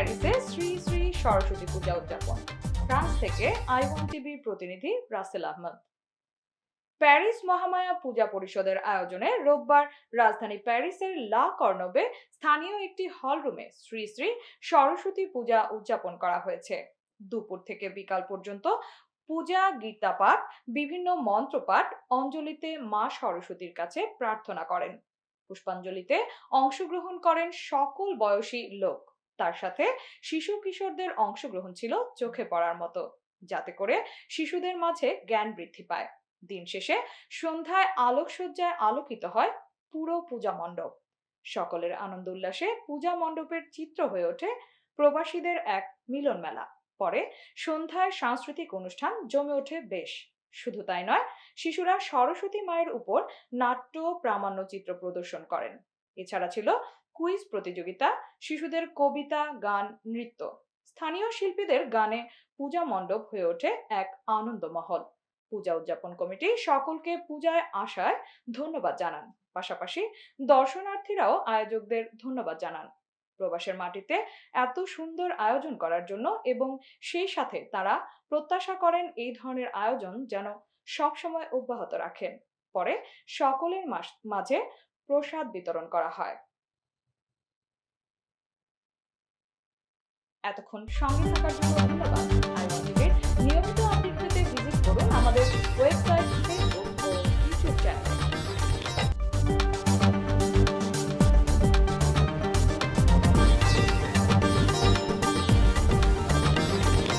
প্যারিসে শ্রী শ্রী সরস্বতী পূজা উদযাপন। ফ্রান্স থেকে আইওয়ান টিভির প্রতিনিধি রাসেল আহমদ। প্যারিস মহামায়া পূজা পরিষদের আয়োজনে রোববার রাজধানী প্যারিসের লা কর্নবে স্থানীয় একটি হলরুমে শ্রী শ্রী সরস্বতী পূজা উদযাপন করা হয়েছে। দুপুর থেকে বিকাল পর্যন্ত পূজা, গীতাপাঠ, বিভিন্ন মন্ত্রপাঠ অঞ্জলিতে মা সরস্বতীর কাছে প্রার্থনা করেন। পুষ্পাঞ্জলিতে অংশগ্রহণ করেন সকল বয়সী লোক। তার সাথে শিশু কিশোরদের অংশগ্রহণ ছিল চোখে পড়ার মতো। যাতে করে শিশুদের মাঝে জ্ঞান বৃদ্ধি পায়। দিন শেষে সন্ধ্যায় আলোকসজ্জায় আলোকিত হয় পুরো পূজা মণ্ডপ। সকলের আনন্দ উল্লাসে পূজা মণ্ডপের চিত্র হয়ে ওঠে প্রবাসীদের এক মিলন মেলা। পরে সন্ধ্যায় সাংস্কৃতিক অনুষ্ঠান জমে ওঠে বেশ। শুধু তাই নয়, শিশুরা সরস্বতী মায়ের উপর নাট্য প্রামাণ্য চিত্র প্রদর্শন করেন। এছাড়া ছিল কুইজ প্রতিযোগিতা, শিশুদের কবিতা, গান, নৃত্য। স্থানীয় শিল্পীদের গানে পূজা মণ্ডপ হয়ে ওঠে এক আনন্দমহল। পূজা উদযাপন কমিটি সকলকে পূজায় আসায় ধন্যবাদ জানান। পাশাপাশি দর্শনার্থীরাও আয়োজকদের ধন্যবাদ জানান। প্রবাসের মাটিতে এত সুন্দর আয়োজন করার জন্য এবং সেই সাথে তারা প্রত্যাশা করেন এই ধরনের আয়োজন যেন সবসময় অব্যাহত রাখেন। পরে সকলের মাঝে প্রসাদ বিতরণ করা হয়। এতক্ষণ সঙ্গে থাকার জন্য ধন্যবাদ।